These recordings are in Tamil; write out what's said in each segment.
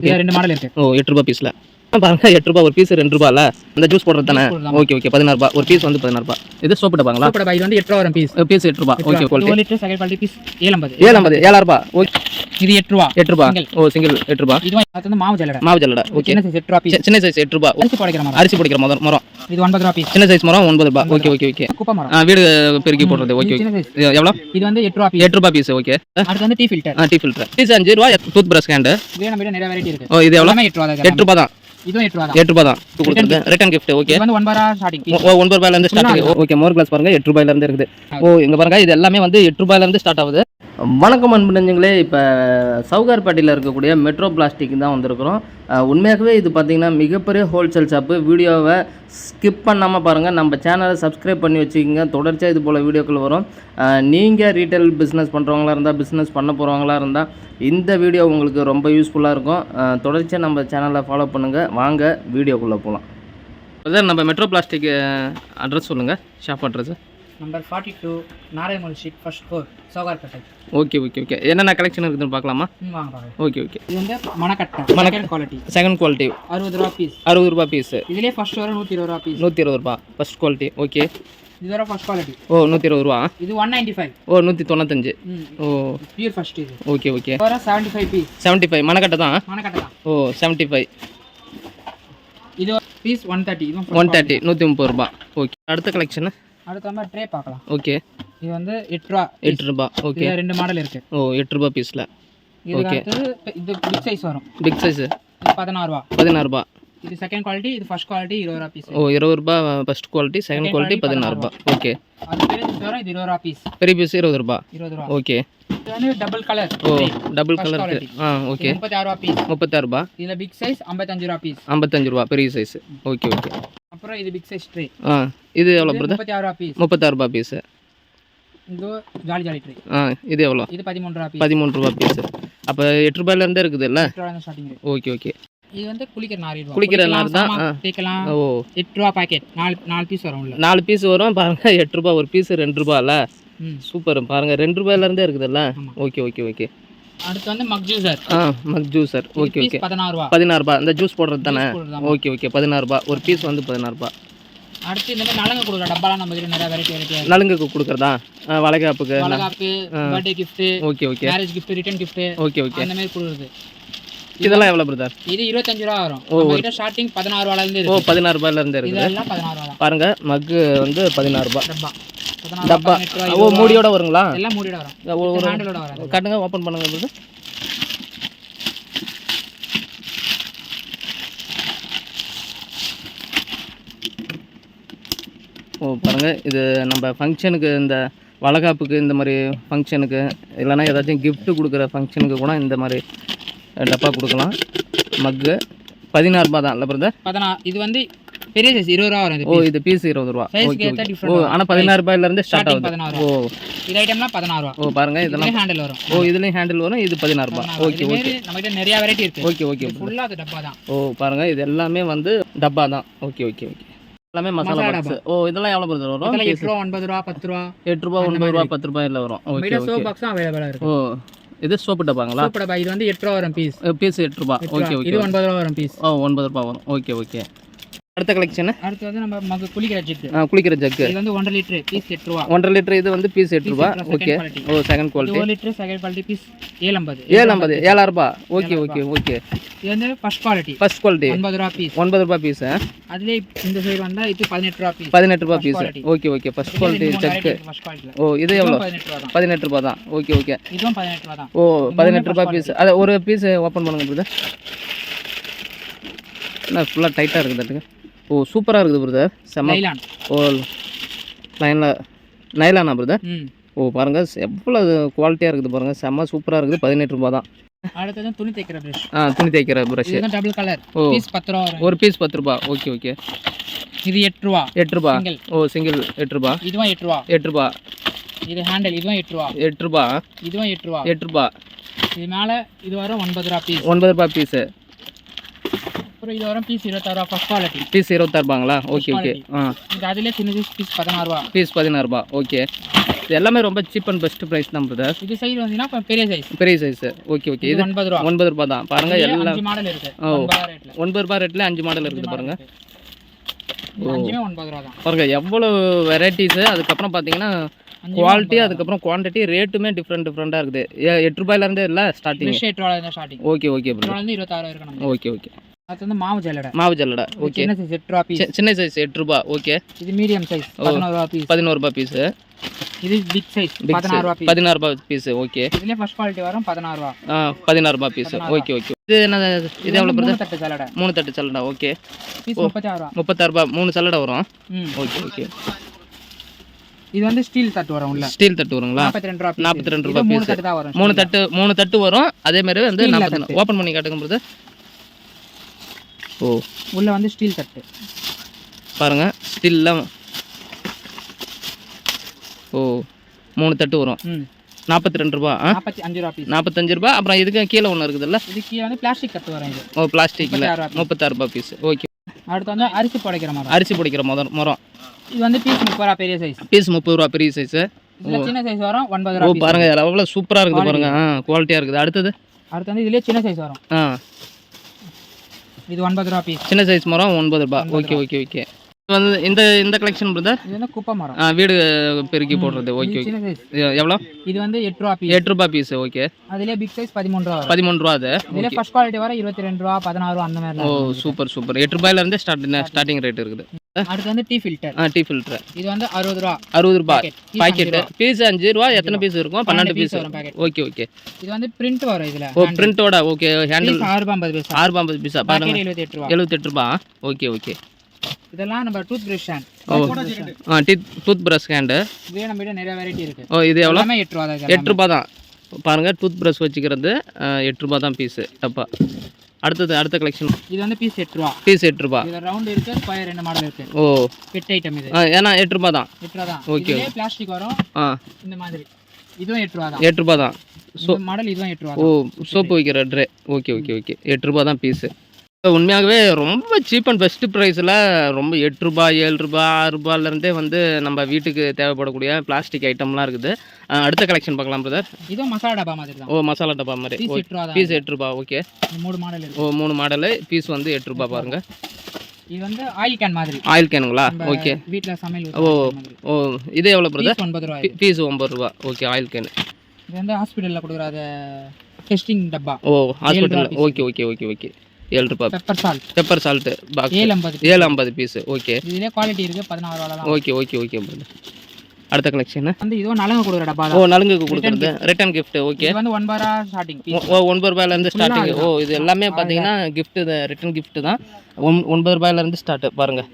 ரெண்டு மாடல் இருக்கு. ஓ எட்டு ரூபாய் பீஸில் பாருங்க எட்டு ரூபா ஒரு பீஸ் ரெண்டு ரூபால. அந்த ஜூஸ் போடுறது தானே? ஓகே ஓகே பதினாறு ரூபா. ஒரு பீஸ் வந்து பதினாறு ரூபா. இது சோப்பு டப்பாங்களா டப்பா இது வந்து எட்டு ரூபா வரும் பீஸ் பீஸ் எட்டு ரூபா. ஓகே குவாலிட்டி ஒரு லிட்டர் செகண்ட் குவாலிட்டி பீஸ் ஏழம்பது ஏழாயிரம் ரூபா. ஓகே இது எட்டு ரூபா. எட்டு ரூபா. ஓ சிங்கிள் எட்டு ரூபா. இது வந்து மாவு ஜல்லடை. மாவு ஜல்லடை. ஓகே சின்ன சைஸ் எட்டு ரூபா பீஸ் சின்ன சைஸ் எட்டு ரூபா. அரிசி புடைக்கிற மரம். அரிசி பிடிக்கிற மரம் மரம். இது ஒன்பது ரூபா பீஸ் சின்ன சைஸ் மரம் ஒன்பது ரூபா. ஓகே ஓகே ஓகே குப்பை மரம். வீடு பெருக்கி போடுறது. ஓகே ஓகே எவ்வளோ? இது வந்து எட்டு ரூபா பீஸ் எட்டு ரூபா பீஸ் ஓகே அடுத்து வந்து tea filter tea filter piece அஞ்சு ரூபா டூத் பிரஷ் நம்ம நிறைய வெரைட்டி இருக்கு. ஓ இது எவ்வளோ? எட்டு ரூபா எட்டு ரூபா தான். இதுவும் எட்டு ரூபா தான். எட்டு ரூபா தான். கிஃப்ட் ஓகே வந்து ஒன்பது ரூபா ஸ்டார்டிங் ரூபாயில இருந்து ஸ்டார்ட் ஆகுது. ஓகே மோர் கிளாஸ் பாருங்க. எட்டு ரூபாயில இருந்து இருக்குது. ஓ இங்க பாருங்க இது எல்லாமே வந்து எட்டு ரூபாயில இருந்து ஸ்டார்ட் ஆகுது. வணக்கம் அன்பு நெஞ்சங்களே இப்போ சவுகார்பேட்டையில் இருக்கக்கூடிய மெட்ரோ பிளாஸ்டிக் தான் வந்திருக்கிறோம். உண்மையாகவே இது பார்த்தீங்கன்னா மிகப்பெரிய ஹோல்சேல் ஷாப்பு. வீடியோவை ஸ்கிப் பண்ணாமல் பாருங்கள் நம்ம சேனலை சப்ஸ்கிரைப் பண்ணி வச்சுக்கோங்க. தொடர்ச்சியாக இது போல் வீடியோக்கள் வரும். நீங்கள் ரீட்டைல் பிஸ்னஸ் பண்ணுறவங்களா இருந்தால் பிஸ்னஸ் பண்ண போகிறவங்களா இருந்தால் இந்த வீடியோ உங்களுக்கு ரொம்ப யூஸ்ஃபுல்லாக இருக்கும். தொடர்ச்சியாக நம்ம சேனலை ஃபாலோ பண்ணுங்கள் வாங்க வீடியோக்குள்ளே போகலாம் சார் நம்ம மெட்ரோ பிளாஸ்டிக் அட்ரஸ் சொல்லுங்கள் shop address number forty two நாராயணல் sheet first four Sowcarpet. Okay okay okay என்னென்ன கலெக்ஷன் இருக்குதுன்னு பார்க்கலாமா? வாங்க ஓகே ஓகே இது வந்து மணக்கட்டை மணக்க- மணக்கட் குவாலிட்டி செகண்ட் குவாலிட்டி அறுபது ரூபா பீஸ் அறுபது ரூபா பீஸு இதுலேயே ஃபர்ஸ்ட் வரும் நூற்றி இருபது ரூபா பீஸ் நூற்றி இருபது ரூபா. ஃபஸ்ட் குவாலிட்டி ஓகே இது வர ஃபர்ஸ்ட் குவாலிட்டி ஓ நூற்றி இருபது ரூபா? இது ஒன் நைன்டி ஃபைவ் ஓ நூற்றி தொண்ணூத்தஞ்சு. ஓ. பியூர் ஃபர்ஸ்ட் இது. ஓகே ஓகே வர seventy five piece seventy five மணக்கட்டை தான்? மணக்கட்டை தான். ஓ செவன்ட்டி ஃபைவ் இது piece one thirty one thirty நூற்றி முப்பது ரூபா. ஓகே அடுத்த கலெக்ஷனு அடுத்த மாதிரி ட்ரே பார்க்கலாம். ஓகே இது வந்து எட்டு ரூபா எட்டு ரூபா ஓகே ரெண்டு மாடல் இருக்கு. ஓ எட்டு ரூபா பீஸில். அடுத்தது இது பிக் சைஸ் வரும். பிக் சைஸு பதினாறு ரூபா. பதினாறு ரூபா. இது செகண்ட் குவாலிட்டி இது ஃபர்ஸ்ட் குவாலிட்டி இருபது ரூபா பீஸ் ஓ இருபது ரூபா ஃபஸ்ட் குவாலிட்டி செகண்ட் குவாலிட்டி பதினாறு ரூபா. ஓகே அது பெரிய size வரும் இது இருபது ரூபா பீஸ் பெரிய பீஸ் இருபது ரூபா. இருபது ரூபா. ஓகே இது வந்து டபுள் கலர் ஓ டபுள் கலர். ஆ ஓகே முப்பத்தி ஆறு ரூபா பீஸ் முப்பத்தாறு ரூபா. இதுல பிக் சைஸ் ஐம்பத்தஞ்சு ரூபா பீஸ் ஐம்பத்தஞ்சு ரூபா பெரிய சைஸ் ஓகே ஓகே அப்புறம் இது பிக் சைஸ் ட்ரே ஆ இது எவ்வளோ பிரதர் முப்பத்தி ஆறு பீஸ் முப்பத்தாறு ரூபா பீஸு இது ஜாலி ஜாலி ட்ரே ஆ இது எவ்வளோ? இது பதிமூணு ரூபா பீஸ் பதிமூணு ரூபா பீஸு அப்போ எட்டு ரூபாயிலேருந்தே இருக்குதுல்ல ஸ்டார்டிங் ரேட் ஓகே ஓகே. இது வந்து குளிக்கிற நார் குளிக்கிற நார் தான், ஆ. தேய்க்கலாம். ஓ. எட்டு ரூபா பாக்கெட் நாலு நாலு பீஸ் வரும் நாலு பீஸ் வரும். பாருங்க எட்டு ரூபா ஒரு பீஸ் ரெண்டு ரூபால. ம். சூப்பர். பாருங்க ரெண்டு ரூபாயிலேருந்தே இருக்குதுல்ல. Okay okay okay. அடுத்து வந்து மக் ஜூசர் ஆ மக் ஜூஸர் ஓகே ஓகே பதினாறு ரூபா. பதினாறு ரூபா. இந்த ஜூஸ் போடுறது தானே. ஓகே ஓகே பதினாறு ரூபா. ஒரு பீஸ் வந்து பதினாறு ரூபா. அடுத்து இந்த மாதிரி நலங்கு கொடுக்குற டப்பாலாம் நம்ம கிட்ட நிறைய வெரைட்டி வெரைட்டி நலுங்குக்கு கொடுக்குறதா? வளைகாப்புக்கு வளகாப்பு birthday gift okay okay marriage gift return gift okay okay அந்த மாதிரி கொடுக்குறது. இதெல்லாம் எவ்வளோ பிரதர் இது இருபத்தஞ்சு ரூபா வரும். நம்ம கிட்ட ஸ்டார்டிங் பதினாறு ரூபால இருந்து ஓ பதினாறு ரூபாயிலேருந்து இருக்குது. இதெல்லாம் பதினாறு ரூபா தான். பாருங்க மக்கு வந்து பதினாறு ரூபா. டப்பா. ஓ. மூடியோட வருங்களா? எல்லாம் மூடிட வரும். ஒரு- ஹேண்டிலோட காட்டுங்க ஓப்பன் பண்ணுங்க பிரதர் ஓ பாருங்க இது நம்ம ஃபங்க்ஷனுக்கு இந்த வளகாப்புக்கு இந்த மாதிரி ஃபங்க்ஷனுக்கு இல்லைன்னா ஏதாச்சும் gift கொடுக்குற ஃபங்க்ஷனுக்கு கூட இந்த மாதிரி டப்பா கொடுக்கலாம். மக்கு பதினாறு ரூபா தான் இல்லை பிரதர் இது வந்து பெரிய சைஸ் இருபது ரூபா வரும் ஓ இது பீஸ் இருபது ரூபா. ஓ. ஆனால் பதினாறு ரூபாயிலேருந்து ஸ்டார்ட் ஸ்டார்டிங் ஆகுது. ஓ. இது ஐட்டம்லாம் பதினாறு ரூபா. ஓ பாருங்க இதெல்லாம் ஹேண்டில் வரும். ஓ இதுலேயும் ஹேண்டில் வரும் இது பதினாறு ரூபா. ஓகே ஓகே மாதிரி நம்ம கிட்ட நிறைய வெரைட்டி இருக்கு. ஓகே ஓகே ஃபுல்லா அது டப்பா தான். ஓ பாருங்க இது எல்லாமே வந்து டப்பா தான். ஓகே ஓகே ஓகே எல்லாமே மசாலா பாக்ஸ் ஓ இதெல்லாம் எவ்வளோ பிரதர் வரும்? இதெல்லாம் எட்டு ரூபா ஒன்பது ரூபா பத்து ரூபா. எட்டு ரூபா ஒன்பது ரூபா பத்து ரூபாயில் வரும். ஓகே ஓகே சோப் பாக்ஸும் அவைலபிளா இருக்கு. ஓ. இது சோப்பு டப்பாங்களா? சோப் டப்பா. இது வந்து எட்டு ரூபா வரும் பீஸ் பீஸ் எட்டு ரூபா. ஓகே ஓகே இது ஒன்பது ரூபா வரும் பீஸ் ஓ ஒன்பது ரூபா வரும். ஓகே ஓகே அடுத்த கலெக்ஷனு அடுத்து வந்து நம்ம குளிக்கிற ஜெட் குளிக்கிற ஜக்கு இது வந்து ஒன்றரை லிட்டர் பீஸ் எட்டு ரூபா ஒன்றரை லிட்டர் இது வந்து பீஸ் எட்டு ரூபா second ஓகே. ஓ செகண்ட் குவாலிட்டி ஒரு லிட்டர் செகண்ட் குவாலிட்டி பீஸ் ஏழு ஐம்பது ஏழு ஐம்பது ஏழாயிரம் ரூபா ஓகே ஓகே ஓகே இது வந்து ஃபர்ஸ்ட் குவாலிட்டி ஃபர்ஸ்ட் குவாலிட்டி ஒன்பது ரூபா பீஸ் ஒன்பது ரூபா பீஸ் அதுலேயே இந்த சைடு வந்தா இது பதினெட்டு ரூபா பீஸ் பதினெட்டு ரூபா First piece. Okay okay first quality jug ஓ இது எவ்வளோ பதினெட்டு ரூபா தான். ஓகே ஓகே இதுவும் பதினெட்டு ரூபா தான். ஓ பதினெட்டு ரூபாய் பீஸ் அதை ஒரு பீஸ் ஓப்பன் பண்ணுங்க பிரதர் என்ன ஃபுல்லாக டைட்டாக இருக்குது தட்டுங்க ஓ சூப்பராக இருக்குது பிரதர் செம்ம ஓ லைனில் நைலானா பிரதர் ஓ பாருங்கள் எவ்வளோ குவாலிட்டியாக இருக்குது பாருங்கள் செம்ம சூப்பராக இருக்குது. பதினெட்டு ரூபா தான். அடுத்தது துணி தைக்கிற ப்ரஷ் ஆ துணி தேய்க்கிற ப்ரஷ் டபுள் கலர் ஓ. பீஸ் பத்து ரூபா ஒரு பீஸ் பத்து ரூபா. ஓகே ஓகே இது எட்டு ரூபா. எட்டு ரூபா. ஓ சிங்கிள் எட்டு ரூபா. இதுவும் எட்டு ரூபா. எட்டு ரூபா. இது ஹேண்டில் இதுவும் எட்டு ரூபா. எட்டு ரூபா. இதுவும் எட்டு ரூபா. எட்டு ரூபா. இது மேலே இது வரும் ஒன்பது ரூபா பீஸ் ஒன்பது ரூபா பீஸு அப்புறம் இது வரும் பீஸ் இருபத்தாறு ரூபா ஃபர்ஸ்ட் குவாலிட்டி பீஸ் இருபத்தாறுபாங்களா ஓகே ஓகே ஆ. இது அதுலேயே சின்ன பீஸ் பதினாறு ரூபா. பீஸ் பதினாறு ரூபா. ஓகே இது எல்லாமே ரொம்ப சீப் அண்ட் பெஸ்ட் ப்ரைஸ் தான் பிரதர் இது சைடு வந்தீங்கன்னா பெரிய சைஸ் பெரிய சைஸ் ஓகே ஓகே இது ஒன்பது ரூபா. ஒன்பது ரூபாய் தான். பாருங்க எல்லாம் மாடல் இருக்கு. ஓ. ஒன்பது ரூபாய் ரேட்ல அஞ்சு மாடல் இருக்குது பாருங்க. ரூபா பாருங்க எவ்வளோ வெரைட்டிஸு அதுக்கப்புறம் பார்த்தீங்கன்னா அஞ்சுமே குவாலிட்டி அதுக்கப்புறம் குவான்டிட்டி ரேட்டுமே டிஃப்ரெண்ட் டிஃப்ரெண்ட்டாக இருக்குது. எட்டு ரூபாயிலேருந்து இல்லை ஸ்டார்டிங் ரூபா ஓகே ஓகே ஓகே ஓகே அது வந்து மாவு ஜல்லடை. மாவு ஜல்லடை ஓகே. சின்ன சைஸ் எட்டு ரூபா பீஸ் சின்ன சைஸ் எட்டு ரூபா ஓகே. இது மீடியம் சைஸ் பதினோரு ரூபா பீஸ் பதினோரு ரூபாய் பீஸு இது பிக் சைஸ் பதினாறு ரூபா பீஸ் பதினாறு ரூபாய் பீஸு ஓகே. இதுலயே ஃபர்ஸ்ட் குவாலிட்டி வரும் பதினாறு ரூபா. ஆ பதினாறு ரூபாய் பீஸு ஓகே ஓகே. இது என்ன இது எவ்வளோ மூணு தட்டு ஜல்லடை. மூணு தட்டு சல்லடா ஓகே. பீஸ் முப்பத்தி ஆறு ரூபா. முப்பத்தாறு ரூபாய் மூணு சல்லடை வரும்? Okay okay. இது வந்து ஸ்டீல் தட்டு வரும் உள்ள. ஸ்டீல் தட்டு வருங்களா? நாற்பத்தி ரெண்டு ரூபா ரூபாய் மூணு. தட்டு தான் வரும் மூணு தட்டு மூணு தட்டு வரும் அதே மாதிரி வந்து நாற்பத்தி ஓப்பன் பண்ணி காட்டுங்க பிரதர். ஓ உள்ள வந்து ஸ்டீல் தட்டு. பாருங்க ஸ்டில்லாம் ஓ மூணு தட்டு வரும். நாற்பத்தி ரெண்டு ரூபா நாற்பத்தி அஞ்சு ரூபா நாற்பத்தஞ்சு ரூபா அப்புறம் இதுக்கு கீழே ஒன்று இருக்குதுல்ல? இது கீழே வந்து பிளாஸ்டிக் தட்டு வரும் இது. ஓ பிளாஸ்டிக்கில் முப்பத்தாறு ரூபா பீஸ் ஓகே. அடுத்து வந்து அரிசி புடைக்கிற மாதிரி அரிசி பிடிக்கிற முதல் முறம் இது வந்து பீஸ் முப்பது ரூபா பெரிய சைஸ் பீஸ் முப்பது ரூபா பெரிய சைஸு சின்ன சைஸ் வரும் ஒன்பது ரூபா. பாருங்க எவ்வளோ சூப்பராக இருக்குது பாருங்க. குவாலிட்டியாக இருக்குது. அடுத்தது? அடுத்து வந்து இதுலயே சின்ன சைஸ் வரும். ஆ. இது ஒன்பது ரூபா பீஸ் சின்ன சைஸ் மரம் ஒன்பது ரூபாய் ஓகே ஓகே ஓகே வந்து இந்த இந்த கலெக்ஷன் பிரதர் இது வந்து குப்பை மரம். வீடு பெருக்கி போடுறது. ஓகே ஓகே சின்ன சைஸ் எவ்வளோ? இது வந்து எட்டு ரூபா பீஸ் எட்டு ரூபாய் பீஸ் ஓகே அதுலயே பிக் சைஸ் பதிமூணு ரூபா பதிமூணு ரூபா அது. இதுல ஃபர்ஸ்ட் குவாலிட்டி வர இருபத்தி ரெண்டு ரூபா பதினாறு ரூபா அந்த மாதிரி ஓ. சூப்பர் சூப்பர் எட்டு ரூபாயிலேருந்து ஸ்டார்ட் ஸ்டார்டிங் ரேட் இருக்குது. அடுத்து வந்து டீ ஃபில்டர் ஆ டீ ஃபில்டர் இது வந்து அறுபது ரூபா. அறுபது ரூபாய் பாக்கெட்டு பீஸ் அஞ்சு ரூபா. எத்தனை பீஸ் இருக்கும்? பன்னெண்டு பீஸ் வரும். ஓகே ஓகே இது வந்து பிரிண்ட் வரும் இதுல. ஓ பிரிண்டோட ஓகே ஹேண்டில் பீஸ் ஆறு ஐம்பது பைசா ஆறு ரூபாய் ஐம்பது பீஸா பாருங்க. பாக்கெட் எழுபத்தி எட்டு ரூபா. எழுபத்தெட்டு ரூபா. ஓகே ஓகே இதெல்லாம் நம்ம டூத் பிரஷ் ஹேண்ட் ஓ ஆ டீ டூத் ப்ரஷ் ஹேண்டு இதுவே நம்ம கிட்ட நிறைய வெரைட்டி இருக்கு. ஓ இது எவ்வளோ? எட்டு ரூபா தான் இது எட்டு ரூபா தான். பாருங்க டூத் ப்ரஷ் வச்சுக்கிறது எட்டு ரூபா தான் பீஸு டப்பா அடுத்தது அடுத்த கலெக்ஷன் இது வந்து பீஸ் எட்டு ரூபா. பீஸ் எட்டு ரூபா. இதுல ரவுண்ட் இருக்கு ஸ்கொயர் ரெண்டு மாடல் இருக்கு. ஓ. பெட் ஐட்டம் இது. ஆ ஏன்னா எட்டு ரூபா தான். எட்டு ரூபா தான். இதுலயே பிளாஸ்டிக் வரும். ஆ. இந்த மாதிரி. இதுவும் எட்டு ரூபா தான். எட்டு ரூபா தான். இந்த மாடல் இதுவும் எட்டு ரூபா ஓ சோப்பு வைக்கிற ட்ரே ஓகே ஓகே ஓகே. எட்டு ரூபா தான் பீஸு உண்மையாகவே ரொம்ப சீப் அண்ட் பெஸ்ட் ப்ரைஸில் ரொம்ப எட்டு ரூபா ஏழு ரூபா ஆறு ரூபாயிலேருந்தே வந்து நம்ம வீட்டுக்கு தேவைப்படக்கூடிய பிளாஸ்டிக் ஐட்டம்லாம் இருக்குது. அடுத்த கலெக்ஷன் பார்க்கலாம் பிரதர் இதுவும் மசாலா டப்பா மாதிரி ஓ மசாலா டப்பா மாதிரி. பீஸ் எட்டு ரூபா ஓகே. மூணு மாடல் ஓ மூணு மாடலு பீஸ் வந்து எட்டு ரூபா பாருங்க. இது வந்து ஆயில் கேன் மாதிரி. ஆயில் கேனுங்களா ஓகே. வீட்ல சமையல் ஓ. ஓ இது எவ்வளோ பிரதர் பீஸ் ஒன்பது ரூபா இது. பீஸ் ஒம்பது ரூபா ஓகே ஆயில் கேனு இது வந்து ஹாஸ்பிட்டல்ல கொடுக்குற டெஸ்டிங் டப்பா. ஓ ஹாஸ்பிட்டலில் ஓகே ஓகே ஓகே ஓகே. ஏழு ரூபா. Pepper salt pepper salt box ஏழு ஐம்பது ஏழு ஐம்பது பீஸு ஓகே இதுலயே குவாலிட்டி இருக்கு பதினாறு ரூபா ஓகே ஓகே ஓகே பிரதர் அடுத்த கலெக்ஷன் வந்து இதுவும் நலங்கு கொடுக்குற டப்பா ஓ நலுங்குக்கு கொடுக்குறது. Return gift. ஓகே இது வந்து ஒன்பது ரூபா ஸ்டார்டிங் ஓ ஒன்பது ரூபாயிலேருந்து ஸ்டார்டிங் ஓ இது எல்லாமே பார்த்தீங்கன்னா இது. ரிட்டர்ன் gift தான். ஒன் ஒன்பது ரூபாயிலேருந்து ஸ்டார்ட் பாருங்கள்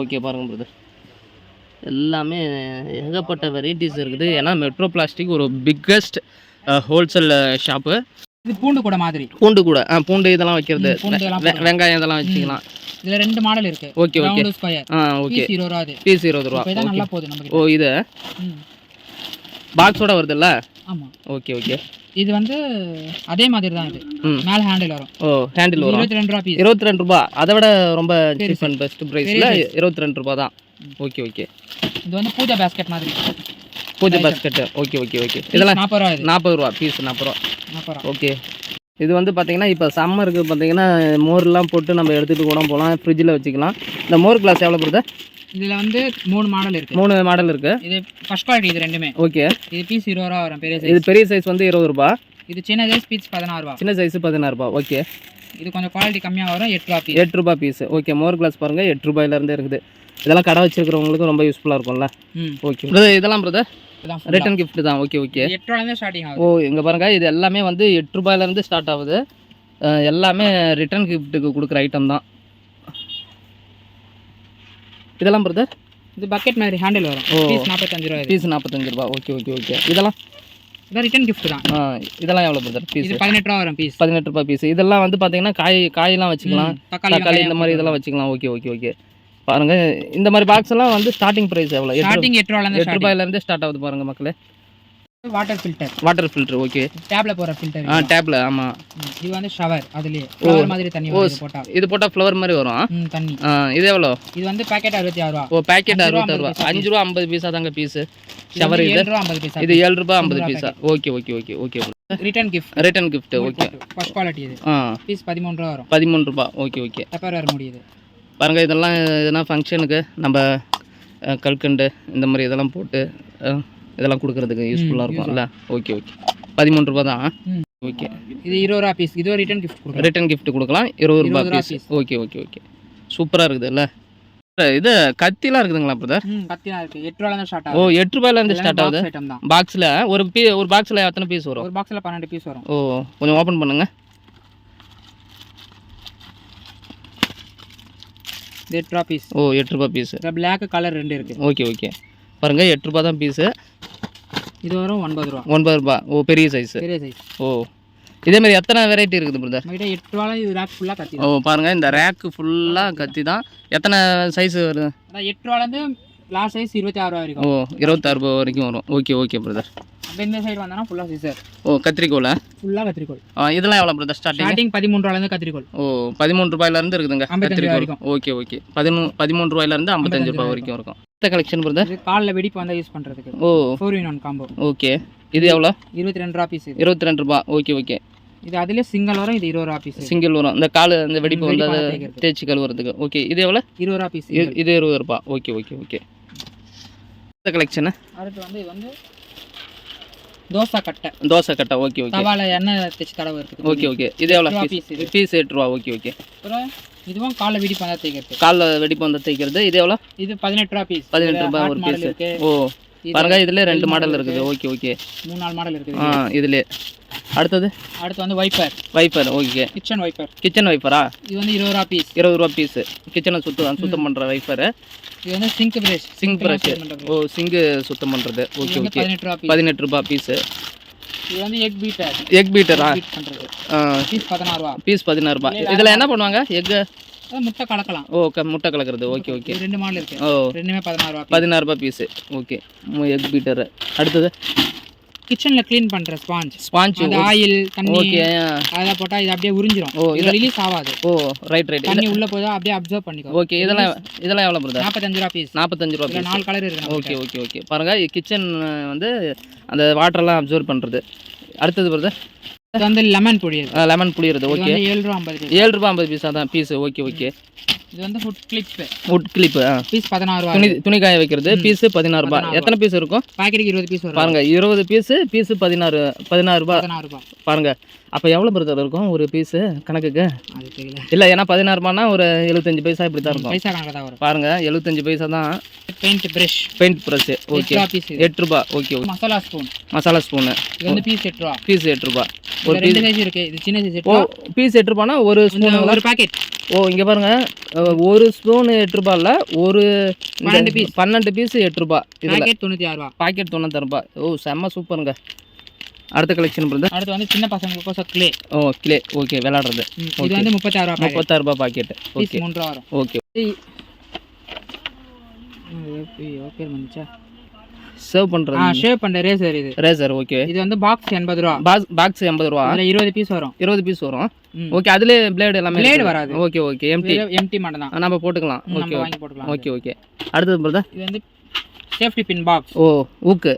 ஓகே பாருங்கள் பிரதர் எல்லாமே ஏகப்பட்ட வெரைட்டிஸ் இருக்குது. ஏன்னா மெட்ரோ பிளாஸ்டிக் ஒரு பிக்கஸ்ட் ஹோல்சேல் ஷாப்பு இது பூண்டு கூட மாதிரி. பூண்டு கூட. ஆ பூண்டு இதெல்லாம் வைக்கிறது. வெங்காயம் இதெல்லாம் வச்சுக்கலாம். இதுல ரெண்டு மாடல் இருக்கு. Okay okay. ஸ்கொயர் ஆ ஓகே. பீஸ் இருபது ரூபா அது. பீஸ் இருபது ரூபா. இப்போ இதான் நல்லா போகுது நமக்கு ஓ இது? பாக்ஸோட வருதுல்ல? ஆமா. Okay okay. இது வந்து அதே மாதிரி தான் இது. மேல ஹேண்டில் வரும். ஓ ஹேண்டில் வரும். இருபத்தி ரெண்டு ரூபா பீஸ். இருபத்தி ரெண்டு ரூபா. அதை விட ரொம்ப சீப் அண்ட் பெஸ்ட் ப்ரைஸில் இருபத்தி ரெண்டு ரூபா தான். Okay okay. இது வந்து பூஜா பேஸ்கெட் மாதிரி. பூஜை பாஸ்கெட்டு ஓகே ஓகே ஓகே இதெல்லாம் நாற்பது ரூபா இது. நாற்பது ரூபா பீஸ் நாற்பது ரூபா. நாற்பது ரூபா. ஓகே இது வந்து பார்த்தீங்கன்னா இப்போ சம்மருக்கு பார்த்தீங்கன்னா மோர்லாம் போட்டு நம்ம எடுத்துகிட்டு கூட போகலாம் ஃப்ரிட்ஜில் வச்சுக்கலாம். இந்த மோர் கிளாஸ் எவ்வளோ போகுது இதுல வந்து மூணு மாடல் இருக்கு. மூணு மாடல் இருக்குது இது ஃபர்ஸ்ட் குவாலிட்டி இது ரெண்டுமே. ஓகே இது பீஸ் இருபது ரூபா வரும் பெரிய இது சைஸ் பெரிய சைஸ் வந்து இருபது ரூபா. இது சின்ன சைஸ் பீஸ் பதினாறு ரூபா. சின்ன சைஸ் பதினாறு ரூபா. ஓகே இது கொஞ்சம் குவாலிட்டி கம்மியா வரும் எட்டு ரூபா பீஸ் எட்டு ரூபா பீஸ் ஓகே மோர் கிளாஸ் பாருங்கள் எட்டு ரூபாயிலேருந்தே இருக்குது. இதெல்லாம் கடை வச்சிருக்கிறவங்களுக்கு ரொம்ப யூஸ்ஃபுல்லாக இருக்கும்ல. ம். ஓகே இதெல்லாம் பிரதர். ரிட்டன் gift தான். ஓகே ஓகே எட்டு ஸ்டார்டிங் ஆகுது. ஓ இங்கே பாருங்க. இது எல்லாமே வந்து எட்டு ரூபாயிலேருந்து ஸ்டார்ட் ஆகுது. எல்லாமே ரிட்டர்ன் கிஃப்ட்டுக்கு கொடுக்குற ஐட்டம் தான். இதெல்லாம் பிரதர் இது பக்கெட் மாதிரி ஹேண்டில் வரும். ஓ. நாற்பத்தஞ்சு ரூபா பீஸ் நாற்பத்தஞ்சு ரூபா ஓகே ஓகே ஓகே இதெல்லாம்? இதான் ரிட்டன் கிஃப்ட் தான். இதெல்லாம் எவ்வளோ பிரதர் பீஸ் பதினெட்டு ரூபா வரும் பீஸ் பதினெட்டு ரூபாய் பீஸ் இதெல்லாம் வந்து பார்த்தீங்கன்னா காய் காயெல்லாம் வச்சுக்கலாம். தக்காளி இந்த மாதிரி இதெல்லாம் வச்சுக்கலாம். ஓகே ஓகே ஓகே பாருங்க இந்த மாதிரி பாக்ஸ் எல்லாம் வந்து ஸ்டார்டிங் ப்ரைஸ் எவ்வளோ ஸ்டார்டிங் எட்டு ரூபாலேருந்து எட்டு ரூபாயிலேருந்தே ஸ்டார்ட் ஆகுது பாருங்க மக்களே. Water filter water filter okay டேப்ல போற ஃபில்டர் ஆ டேப்பில் ஆமாம் இது வந்து ஷவர் அதுலயே. ஃப்ளவர் மாதிரி தண்ணி வரும் இது போட்டா. இது போட்டால் ஃப்ளவர் மாதிரி வரும்? தண்ணி. இது எவ்வளோ? இது வந்து பாக்கெட் அறுபத்தி ஆறு ரூபா. ஓ பேக்கெட் அஞ்சு ரூபா, அறுபத்தாறு ரூபா. ஐம்பது அஞ்சு ரூபா ஐம்பது பீஸா தாங்க பீஸு ஷவர் இது? ஏழு ரூபா ஐம்பது பைசா இது ஏழு ரூபாய் ஐம்பது ரூபா பீஸா okay okay okay okay return gift return gift okay first quality இது. பீஸ் பதிமூணு ரூபா வரும். பதிமூணு ரூபாய் ஓகே ஓகே டப்பர் வர முடியுது. பாருங்க இதெல்லாம் எதுனா ஃபங்க்ஷனுக்கு நம்ம கல்கண்டு இந்த மாதிரி இதெல்லாம் போட்டு இதெல்லாம் கொடுக்கறதுக்கு யூஸ்ஃபுல்லாக இருக்கும்ல? ஓகே ஓகே பதிமூணு ரூபா தான். ஓகே இது இருபது ரூபா பீஸ் இது ரிட்டர்ன் கிஃப்ட் கொடுக்குறேன் ரிட்டர்ன் gift கொடுக்கலாம். இருபது ரூபா பீஸ். ஓகே ஓகே ஓகே சூப்பராக இருக்குதுல்ல? இது கத்திலாம் இருக்குதுங்களா பிரதர் இருக்கு. எட்டு ரூபால இருந்து ஸ்டார்ட் ஓ எட்டு ரூபாயிலேருந்து ஸ்டார்ட் ஆகுது? பாக்ஸில் ஒரு பீ ஒரு பாக்ஸில் எத்தனை பீஸ் வரும்? ஒரு பாக்ஸ்ல பன்னெண்டு பீஸ் வரும். ஓ கொஞ்சம் ஓப்பன் பண்ணுங்க. இது எட்டு ரூபா பீஸ் ஓ எட்டு ரூபாய் பீஸு பிளாக் கலர் ரெண்டு இருக்கு. ஓகே ஓகே பாருங்கள் எட்டு ரூபாய் தான் பீஸு இது வரும் ஒன்பது ரூபா. ஒன்பது ரூபாய் ஓ பெரிய சைஸு பெரிய சைஸ் ஓ. இதே மாதிரி எத்தனை வெரைட்டி இருக்குது பிரதர் எட்டு ரூபால இது ரேக் ஃபுல்லாக கத்தி ஓ பாருங்க இந்த ரேக்கு ஃபுல்லாக கத்தி தான். எத்தனை சைஸ் வருது? எட்டு ரூபாலேருந்து லாஸ்ட் சைஸ் இருபத்தி ஆறு ரூபா ஓ வரைக்கும் இருபத்தாறு ரூபாய் வரைக்கும் வரும். ஓகே ஓகே பிரதர் அப்படியே இந்த சைடு வந்தோன்னா ஃபுல்லாக சீசர் ஓ கத்திரிக்கோல ஃபுல்லாக கத்திரிக்கோள். இதெல்லாம் எவ்வளோ பிரதர் ஸ்டார்டிங் ஸ்டார்டிங் பதிமூணு ரூபாலேருந்து கத்திரிக்கோள். ஓ பதிமூணு ரூபாயிலேருந்து இருக்குதுங்க ரூபா கத்திரிக்கோல் ஓகே ஓகே பதிமூணு பதிமூணு ரூபாயிலேருந்து ஐம்பத்தஞ்சு ரூபாய் வரைக்கும் இருக்கும். இந்த கலெக்ஷன் பிரதர் காலில் வெடிப்பு வந்தால் யூஸ் பண்ணுறதுக்கு ஓ. Four in one combo okay இது எவ்வளோ? இருபத்தி ரெண்டு ரூபா பீஸ் இருபத்தி ரெண்டு ரூபா. ஓகே ஓகே இது அதுலேயே சிங்கிள் வரும் இது இருபது ரூபா பீஸ் சிங்கிள் வரும். இந்த கால் இந்த வெடிப்பு வந்து. தேய்ச்சி கழுவுறதுக்கு. ஓகே இது எவ்வளோ? இருபது ரூபா பீஸ் இது. இருபது ரூபா. ஓகே ஓகே ஓகே கலெக்ஷனு அடுத்து வந்து இது வந்து தோசை கட்டை. தோசை கட்டை. Okay okay. தவால எண்ணெய் தேய்ச்சி தடவை இருக்குது ஓகே ஓகே. இது எவ்வளோ ரூபா பீஸ். பீஸ் எட்டு ரூபா ஓகே ஓகே. அப்புறம் இதுவும் காலில் வெடிப்பு வந்தால் தேய்க்கிறது காலில் வெடிப்பு வந்து தைக்கிறது இது எவ்வளோ இது பதினெட்டு ரூபா பீஸ் பதினெட்டு ரூபாய் ஒரு பீஸ் ஓ. பாருங்க இதுல ரெண்டு மாடல் இருக்குது. ஓகே ஓகே மூணு நாலு மாடல் இருக்குது. ஆ இதுல அடுத்தது? அடுத்து வந்து wiper wiper okay kitchen wiper kitchen வைப்பரா இது வந்து இருபது ரூபா பீஸ் இருபது ரூபா பீஸு கிச்சனை சுத்தம் சுத்தம் பண்ணுற வைப்பர் இது வந்து சிங்க் பிரஷ் சிங்க் ப்ரஷ் ஓ சிங்கு சுத்தம் பண்ணுறது இது ஓகே ஓகே பதினெட்டு ரூபா பீஸ் இது வந்து எக் பீட்டர் எக் பீட்டரா பீஸ் பதினாறு ரூபா. பீஸ் பதினாறு ரூபா. இதில் என்ன பண்ணுவாங்க? எக்கு முட்டை கலக்கலாம். ஓ க முட்டை கலக்கிறது. ஓகே ஓகே ரெண்டு மாடல் இருக்கு. ஓ. ரெண்டுமே பதினாறு ரூபா பதினாறு ரூபா பீஸு ஓகே எக் பீட்டரு அடுத்தது? கிச்சன்ல க்ளீன் பண்ற ஸ்பாஞ்ச் ஸ்பாஞ்ச் அந்த ஆயில் தண்ணி ஓகே அதெல்லாம் போட்டா இது அப்படியே உறிஞ்சிரும். ஓ, இது ரிலீஸ் ஆகாது. ஓ ரைட் ரைட் தண்ணி உள்ள போதா அப்படியே அப்சர்வ் பண்ணிக்கோ. ஓகே இதெல்லாம் இதெல்லாம் எவ்வளோ பிரதர் நாற்பத்தஞ்சு ரூபா பீஸ் நாற்பத்தஞ்சு ரூபா இதுல piece. நாலு கலர் இருக்கு ஓகே ஓகே ஓகே பாருங்க கிச்சன் வந்து அந்த வாட்டர்லாம் அப்சர்வ் பண்ணுறது அடுத்தது வருது இது வந்து லெமன் பொடி இது லெமன் புளியறது இது ஓகே ஏழு ரூபா ஐம்பது ஏழு ரூபா ஐம்பது பீஸா தான் பீஸு ஓகே ஓகே இது வந்து food clip wood clip piece பதினாறு ரூபா துணி துணி காய வைக்கிறது பீஸு பதினாறு பதினாறு எத்தனை பீஸ் இருக்கும்? பாக்கெட்டுக்கு இருபது பீஸ் வரும். பாருங்க இருபது பீஸு பீஸு பதினாறு பதினாறு ரூபாய். பாருங்க. அப்போ எவ்வளோ பிரதர் இருக்கும் ஒரு பீஸு கணக்குக்கு? இல்லை ஏன்னா பதினாறு ரூபானா ஒரு எழுபத்தஞ்சு பைசா இப்படி தான் இருக்கும். பைசா கணக்கு தான் வரும். பாருங்க எழுபத்தஞ்சு பைசா தான் பெயிண்ட் பிரஷ் பெயிண்ட் ப்ரஷ் எட்டு ஓகே ரூபா பீஸ் எட்டு ரூபா okay masala spoon masala spoon இது வந்து பீஸ் எட்டு ரூபா. பீஸ் எட்டு ரூபா. ஒரு ரெண்டு சைஸ் இருக்கு. இது சின்ன சைஸ் ஓ ரூபா. பீஸ் எட்டு ரூபானா ஒரு ஸ்பூன் ஒரு பாக்கெட் ஓ இங்கே பாருங்க. ஒரு ஸ்பூன் எட்டு ரூபா இல்லை ஒரு பன்னெண்டு piece. பன்னெண்டு பீஸ் எட்டு ரூபா இதில். பாக்கெட் தொண்ணூத்தி ஆறு ரூபா. பாக்கெட் தொண்ணூத்தாறு ரூபாய் ஓ செம்ம சூப்பருங்க அடுத்த கலெக்ஷன் பிறந்த அடுத்து வந்து சின்ன பசங்களுக்கோசம் கிளே ஓ கிளே ஓகே விளாடுறது. இது வந்து முப்பத்தி ஆறு ரூபா முப்பத்தாறு ரூபாய் பாக்கெட் ஓகே. மூணு ரூபா வரும். ஓகே. பேர் வந்துச்சா சர்வ் ஆ பண்ணுறது ஷேவ் பண்ற ரேசர் இது. Razor okay. இது வந்து பாக்ஸ் எண்பது ரூபா. பாக்ஸ் பாக்ஸ் எண்பது ரூபா. அதுல இருபது பீஸ் வரும். இருபது பீஸ் வரும். ஓகே அதுலேயே பிளேடு எல்லாமே இருக்குது. வராது. Okay okay. எம்டி எம்டி மட்டும் தான் நம்ம போட்டுக்கலாம். ஓகே வாங்கி போட்டுக்கலாம். Okay okay. அடுத்தது பிரதர் இது வந்து சேஃப்டி பின் பாக்ஸ். ஓ ஊக்கு.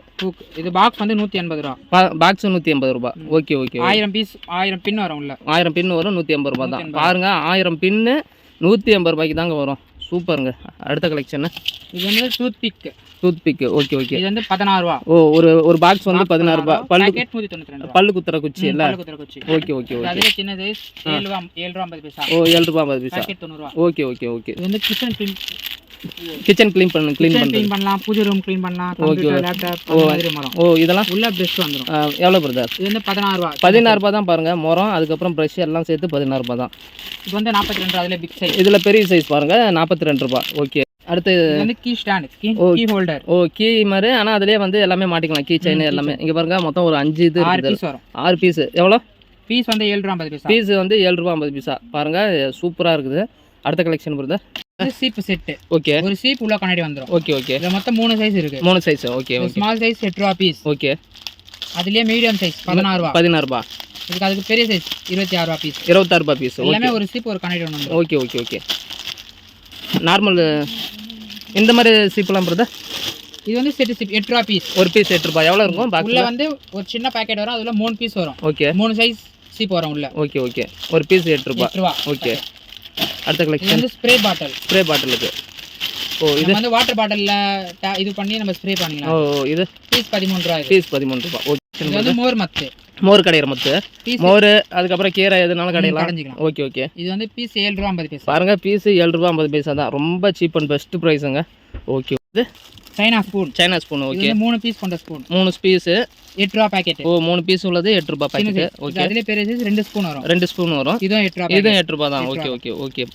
இது பாக்ஸ் வந்து நூத்தி எண்பது ரூபா. பாக்ஸ் நூற்றி எண்பது ரூபாய் ஓகே ஓகே ஆயிரம் பீஸ் ஆயிரம் பின் வரும் உள்ள. ஆயிரம் பின் வரும் நூற்றி எண்பது ரூபாய் தான். 180. பாருங்க ஆயிரம் பின்னு நூற்றி எண்பது ரூபாய்க்கு தாங்க வரும். சூப்பருங்க. அடுத்த கலெக்ஷன் இது வந்து tooth pick tooth pick okay okay. இது வந்து பதினாறு ரூபா. ஓ ஒரு ஒரு பாக்ஸ் வந்து பதினாறு ரூபாய் பல்லு ரூபா. பல்லு குத்துற குச்சி இல்லை? பல்லு குத்துற குச்சி. Okay okay okay. அதுல சின்ன சைஸ் ஏழு ரூபா ஏழு ரூபா ஐம்பது பைசா. ஓ ஏழு ரூபாய் ஐம்பது பைசா. தொண்ணூறு ரூபா. Okay okay okay. இது வந்து கிச்சன் கிளீன் கிச்சன் க்ளீன் பண்ணு க்ளீன் பண்ணுறது க்ளீன் பண்ணலாம் பூஜை ரூம் க்ளீன் பண்ணலாம் கம்ப்யூட்டர் லேப்டாப் வரும் ஓ இதெல்லாம் உள்ள பிரஷ் வந்துரும். ஆ, எவ்வளோ பிரதர் இது வந்து பதினாறு ரூபா. பதினாறு ரூபாய் தான் பாருங்க முறம் அதுக்கப்புறம் ப்ரஷ் எல்லாம் சேர்த்து பதினாறு ரூபாய் தான். இது வந்து நாற்பத்தி ரெண்டு ரூபா அதுல பிக் சைஸ் இதில் பெரிய சைஸ் பாருங்க நாற்பத்தி ரெண்டு ரூபாய் ஓகே அடுத்து வந்து கீ ஸ்டாண்ட் கீ ஓ. ஹோல்டர் ஓ கீ மாதிரி ஆனால் அதுலேயே வந்து எல்லாமே மாட்டிக்கலாம் கீ செயின் எல்லாமே. இங்கே பாருங்க மொத்தம் ஒரு அஞ்சு இது ஆறு பீஸ் வரும். ஆறு பீஸு எவ்வளோ? பீஸ் வந்து ஏழு ரூபா ஐம்பது பைசா. பீஸ் வந்து ஏழு ரூபா ஐம்பது பீஸா பாருங்க சூப்பராக இருக்குது. அடுத்த கலெக்ஷன் பிரதர் இது சீப்பு செட்டு ஓகே ஒரு சீப் உள்ள கண்ணாடி வந்துரும். ஓகே ஓகே இதுல மொத்தம் மூணு சைஸ் இருக்கு. மூணு size okay okay small size எட்டு ரூபா பீஸ் ஓகே அதுலயே மீடியம் சைஸ் பதினாறு ரூபா. பதினாறு ரூபா. இதுக்கு அதுக்கு பெரிய சைஸ் இருபத்தி ஆறு ரூபா பீஸ் இருபத்தாறு ரூபா பீஸ் எல்லாமே ஒரு சீப் ஒரு கனெக்ட் ஒன்று ஓகே ஓகே ஓகே நார்மல் இந்த மாதிரி சீப்பெல்லாம் பிரதர் இது வந்து செட்டு சீப் எட்டு ரூபா பீஸ் ஒரு பீஸ் எட்டு ரூபாய் எவ்வளோ இருக்கும் உள்ள வந்து ஒரு சின்ன பாக்கெட் வரும் அதுல மூணு பீஸ் வரும். ஓகே மூணு சைஸ் சீப் வரும் உள்ள. ஓகே ஓகே ஒரு பீஸ் எட்டு ரூபா. ஓகே அடுத்த கலெக்ஷன் ஸ்ப்ரே பாட்டில் ஸ்ப்ரே பாட்டிலுக்கு ஓ இது வந்து வாட்டர் பாட்டில்ல இது பண்ணி நம்ம ஸ்ப்ரே ஓ பண்ணிக்கலாம் இது பீஸ் பதிமூணு ரூபா இது. பீஸ் பதிமூணு ரூபாய். ஓகே இது வந்து மோர் மத்து. மோர் கடையிற மொத்து. மோர் அதுக்கப்புறம் கீரை எதுனாலும் கடையலாம். Okay okay. இது வந்து பீஸ் ஏழு ரூபா ஐம்பது பீஸ் பாருங்க பீஸ் ஏழு ரூபா ஐம்பது பைசா தான். ரொம்ப சீப் அண்ட் பெஸ்ட் ப்ரைஸுங்க ஓகே இது China spoon China spoon okay மூணு பீஸ் கொண்ட ஸ்பூன் மூணு பீஸு எட்டு ரூபா பாக்கெட் ஓ மூணு பீஸ் உள்ளது எட்டு ரூபாய் சின்ன பாக்கெட். ஓகே இது அதுலயே பெரிய சைஸ் ரெண்டு ஸ்பூன் வரும். ரெண்டு ஸ்பூன் வரும். இதுவும் எட்டு ரூபா இதுவும். எட்டு ரூபாய் தான். Okay okay okay